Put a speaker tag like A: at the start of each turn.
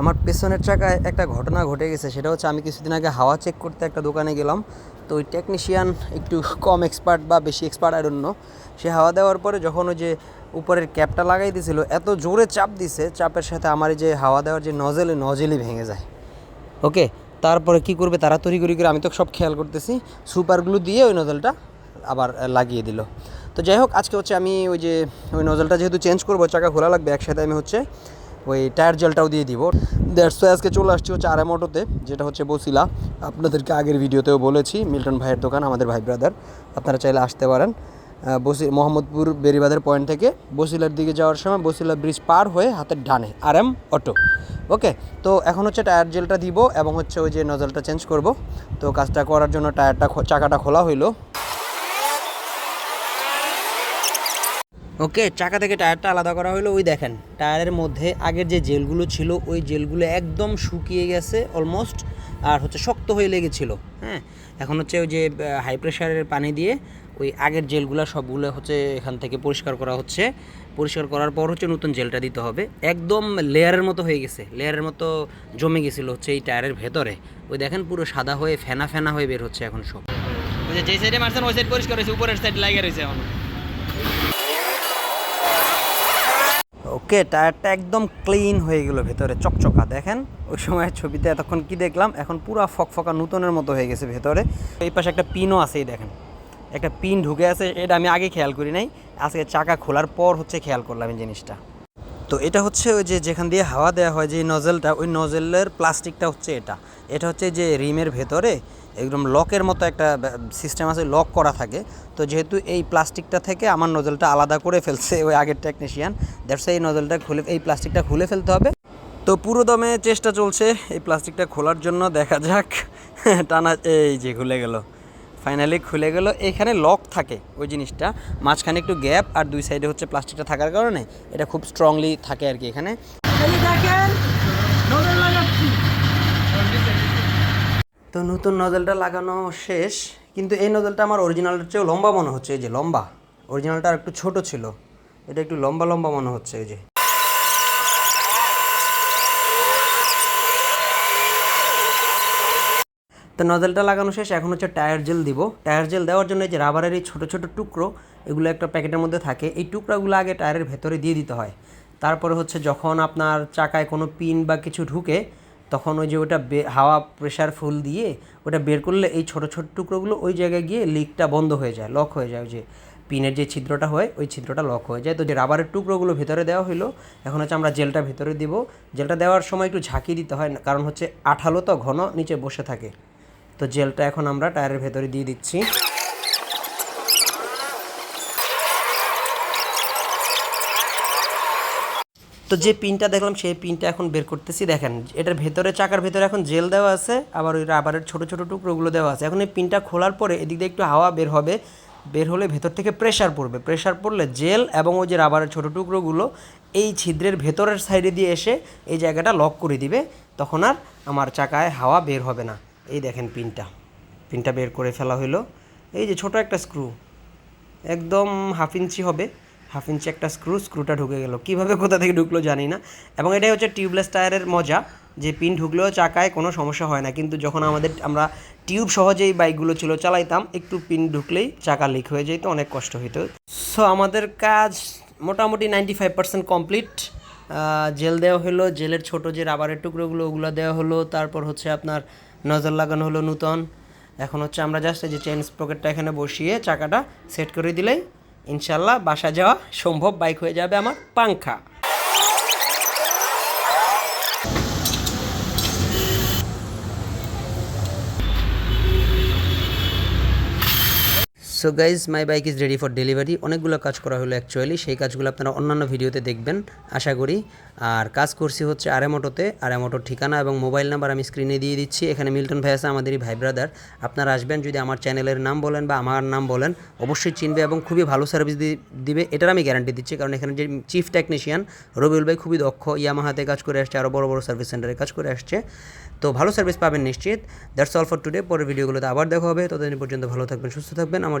A: আমার পেছনের চাকায় একটা ঘটনা ঘটে গেছে, সেটা হচ্ছে আমি কিছুদিন আগে হাওয়া চেক করতে একটা দোকানে গেলাম। তো ওই টেকনিশিয়ান একটু কম এক্সপার্ট বা বেশি এক্সপার্ট আইডন্য সে হাওয়া দেওয়ার পরে যখন ওই যে উপরের ক্যাপটা লাগাই দিয়েছিল, এত জোরে চাপ দিছে, চাপের সাথে আমার যে হাওয়া দেওয়ার যে নজেল নজেলই ভেঙে যায়। ওকে, তারপরে কি করবে, তাড়াতাড়ি করে করে আমি তো সব খেয়াল করতেছি সুপারগুলো দিয়ে ওই নজলটা আবার লাগিয়ে দিল। তো যাই হোক, আজকে হচ্ছে আমি ওই যে, ওই নজলটা যেহেতু চেঞ্জ করব, চাকা খোলা লাগবে, একসাথে আমি হচ্ছে ওই টায়ার জেলটাও দিয়ে দিব। দ্যাটস আজকে চলে আসছি হচ্ছে আর অটোতে, যেটা হচ্ছে বসিলা। আপনাদেরকে আগের ভিডিওতেও বলেছি, মিল্টন ভাইয়ের দোকান, আমাদের ভাই ব্রাদার আপনারা চাইলে আসতে পারেন। বসি মোহাম্মদপুর বেরিবাদের পয়েন্ট থেকে বসিলার দিকে যাওয়ার সময় বসিলা ব্রিজ পার হয়ে হাতের ডানে আর এম অটো। ওকে তো এখন হচ্ছে টায়ার জেলটা দিব এবং হচ্ছে ওই যে নজলটা চেঞ্জ করব। তো কাজটা করার জন্য টায়ারটা চাকাটা খোলা হইল। ওকে, চাকা থেকে টায়ারটা আলাদা করা হলো ওই দেখেন, টায়ারের মধ্যে আগের যে জেলগুলো ছিল, ওই জেলগুলো একদম শুকিয়ে গেছে অলমোস্ট আর হচ্ছে শক্ত হয়ে লেগেছিল হ্যাঁ? এখন হচ্ছে ওই যে হাই প্রেশারের পানি দিয়ে ওই আগের জেলগুলো সবগুলো হচ্ছে এখান থেকে পরিষ্কার করা হচ্ছে। পরিষ্কার করার পর হচ্ছে নতুন জেলটা দিতে হবে। একদম লেয়ারের মতো হয়ে গেছে, লেয়ারের মতো জমে গেছিল হচ্ছে এই টায়ারের ভেতরে। ওই দেখেন, পুরো সাদা হয়ে ফেনা ফেনা হয়ে বের হচ্ছে এখন সব।
B: ওই যে সাইডে মারছেন, ওই সাইড পরিষ্কার হয়েছে, উপরের সাইড লাগিয়ে রয়েছে এখন।
A: ওকে, টায়ারটা একদম ক্লিন হয়ে গেল ভেতরে, চকচকা। দেখেন, ওই সময় ছবিতে এতক্ষণ কি দেখলাম? এখন পুরো ফকফকা, নতুনের মতো হয়ে গেছে ভেতরে। এই পাশে একটা পিনও আছে, এই দেখেন। একটা পিন ঢুকে আছে, এটা আমি আগে খেয়াল করি নাই। আজকে চাকা খোলার পর হচ্ছে খেয়াল করলাম এই জিনিসটা। তো এটা হচ্ছে ওই যে যেখান দিয়ে হাওয়া দেওয়া হয়, যে নজেলটা, ওই নজেলের প্লাস্টিকটা হচ্ছে এটা। এটা হচ্ছে যে রিমের ভেতরে একদম লকের মতো একটা সিস্টেম আছে, লক করা থাকে। তো যেহেতু এই প্লাস্টিকটা থেকে আমার নজলটা আলাদা করে ফেলছে ওই আগের টেকনিশিয়ান দ্যাটস এই নজলটা খুলে, এই প্লাস্টিকটা খুলে ফেলতে হবে। তো পুরো দমে চেষ্টা চলছে এই প্লাস্টিকটা খোলার জন্য, দেখা যাক। টানা, এই যে খুলে গেল। ফাইনালি খুলে গেল। এখানে লক থাকে ওই জিনিসটা। মাঝখানে একটু গ্যাপ আর দুই সাইডে হচ্ছে প্লাস্টিকটা থাকার কারণে এটা খুব স্ট্রংলি থাকে আর কি এখানে। তো নতুন নজলটা লাগানো শেষ, কিন্তু এই নজলটা আমার অরিজিনালটার চেয়েও লম্বা মনে হচ্ছে, এই যে লম্বা। অরিজিনালটা আর একটু ছোট ছিল, এটা একটু লম্বা লম্বা মনে হচ্ছে, এই যে। তো নজলটা লাগানো শেষ, এখন হচ্ছে টায়ার জেল দিব। টায়ার জেল দেওয়ার জন্য এই যে রাবারের এই ছোটো ছোটো টুকরো, এগুলো একটা প্যাকেটের মধ্যে থাকে। এই টুকরাগুলো আগে টায়ারের ভেতরে দিয়ে দিতে হয়। তারপরে হচ্ছে যখন আপনার চাকায় কোনো পিন বা কিছু ঢুকে তখন ওই যে ওটা হাওয়া প্রেশার ফুল দিয়ে ওটা বের করলে এই ছোটো ছোটো টুকরোগুলো ওই জায়গায় গিয়ে লিকটা বন্ধ হয়ে যায় লক হয়ে যায়। যে পিনের যে ছিদ্রটা হয়, ওই ছিদ্রটা লক হয়ে যায়। তো যে রাবারের টুকরোগুলো ভেতরে দেওয়া হলো এখন হচ্ছে আমরা জেলটা ভেতরে দিব। জেলটা দেওয়ার সময় একটু ঝাঁকি দিতে হয়, কারণ হচ্ছে আঠালো তো ঘন, নিচে বসে থাকে। তো জেলটা এখন আমরা টায়ারের ভেতরে দিয়ে দিচ্ছি। তো যে পিনটা দেখলাম, সেই পিনটা এখন বের করতেছি। দেখেন, এটার ভেতরে চাকার ভেতরে এখন জেল দেওয়া আছে, আবার ওই রাবারের ছোট ছোট টুকরোগুলো দেওয়া আছে। এখন এই পিনটা খোলার পরে এদিক দিয়ে একটু হাওয়া বের হবে, বের হলে ভেতর থেকে প্রেশার পড়বে। প্রেশার পড়লে জেল এবং ওই যে রাবারের ছোটো টুকরোগুলো এই ছিদ্রের ভেতরের সাইডে দিয়ে এসে এই জায়গাটা লক করে দিবে। তখন আর আমার চাকায় হাওয়া বের হবে না। এই দেখেন পিনটা। পিনটা বের করে ফেলা হলো এই যে ছোট একটা স্ক্রু একদম হাফ ইঞ্চি হবে। হাফ ইঞ্চি একটা স্ক্রু, স্ক্রুটা ঢুকে গেল। কীভাবে কোথা থেকে ঢুকলো জানি না। এবং এটাই হচ্ছে টিউবলেস টায়ারের মজা, যে পিন ঢুকলেও চাকায় কোনো সমস্যা হয় না। কিন্তু যখন আমাদের, আমরা টিউব সহজেই বাইকগুলো ছিল চালাইতাম, একটু পিন ঢুকলেই চাকা লিক হয়ে যেত, অনেক কষ্ট হইতো। সো আমাদের কাজ মোটামুটি ninety five percent complete gel দেওয়া হলো, জেলের ছোট যে রাবারের টুকরোগুলো, ওগুলো দেওয়া হলো। তারপর হচ্ছে আপনার নজর লাগানো হলো নূতন। এখন হচ্ছে আমরা জাস্ট যে চেন পকেটটা এখানে বসিয়ে চাকাটা সেট করে দিলেই ইনশাল্লাহ বাসা যাওয়া সম্ভব বাইক হয়ে যাবে আমার পাংখা। So guys my bike is ready for delivery অনেকগুলো কাজ করা হলো অ্যাকচুয়ালি সেই কাজগুলো আপনারা অন্যান্য ভিডিওতে দেখবেন, আশা করি। আর কাজ করছি হচ্ছে আরেমোটোতে আরেমোটোর ঠিকানা এবং মোবাইল নাম্বার আমি স্ক্রিনে দিয়ে দিচ্ছি। এখানে মিল্টন ভাই আছে, আমাদেরই ভাই ব্রাদার আপনারা আসবেন, যদি আমার চ্যানেলের নাম বলেন বা আমার নাম বলেন, অবশ্যই চিনবে এবং খুবই ভালো সার্ভিস দিবে। এটার আমি গ্যারান্টি দিচ্ছি, কারণ এখানে যে চিফ টেকনিশিয়ান রবিউল ভাই খুবই দক্ষ। ইয়ামাহাতে কাজ করে আসছে আরও বড় বড় সার্ভিস সেন্টারে কাজ করে আসছে। তো ভালো সার্ভিস পাবেন নিশ্চিত। দ্যাটস অল ফর টুডে পরের ভিডিওগুলোতে আবার দেখা হবে। ততদিন পর্যন্ত ভালো থাকবেন, সুস্থ থাকবেন। আমার